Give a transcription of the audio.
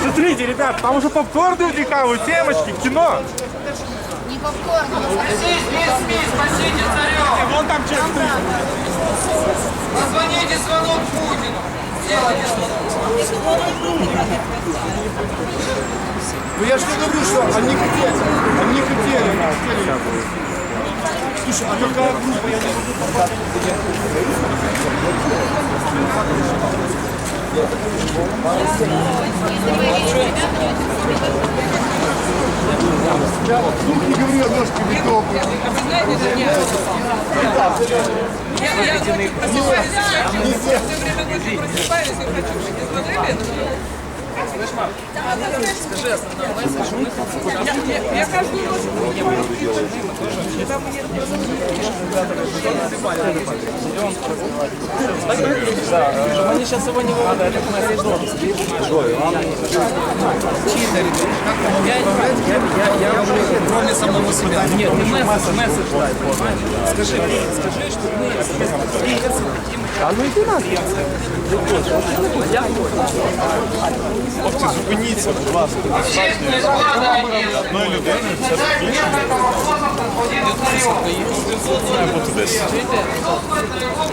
Смотрите, ребят, там уже попкорны втекают, темочки, кино. Не попкорн. Здесь весь СМИ, спасите царев! Вон там человек стоит. Позвоните звонок Путину! Сделайте Ну я же не говорю, что они хотели. Они хотели. Слушай, а какая группа? Я не могу Дух не говори, а ножки виток. Я, я ночью просыпаюсь, хочу. Все время ночью просыпаюсь и хочу. Вы не звонили? Скажи я, я, я каждую ночь Они сейчас его не выводят, это на коридор. Кроме самого себя. Нет, не месседж, месседж дай, понимаешь? Скажи, скажи, что мы А ну йди на. Я Хлопці, зупиніться, будь ласка. Общественная склада Одної людини все таки Несколько вопросов господину цареву. має бути десь. Тревогу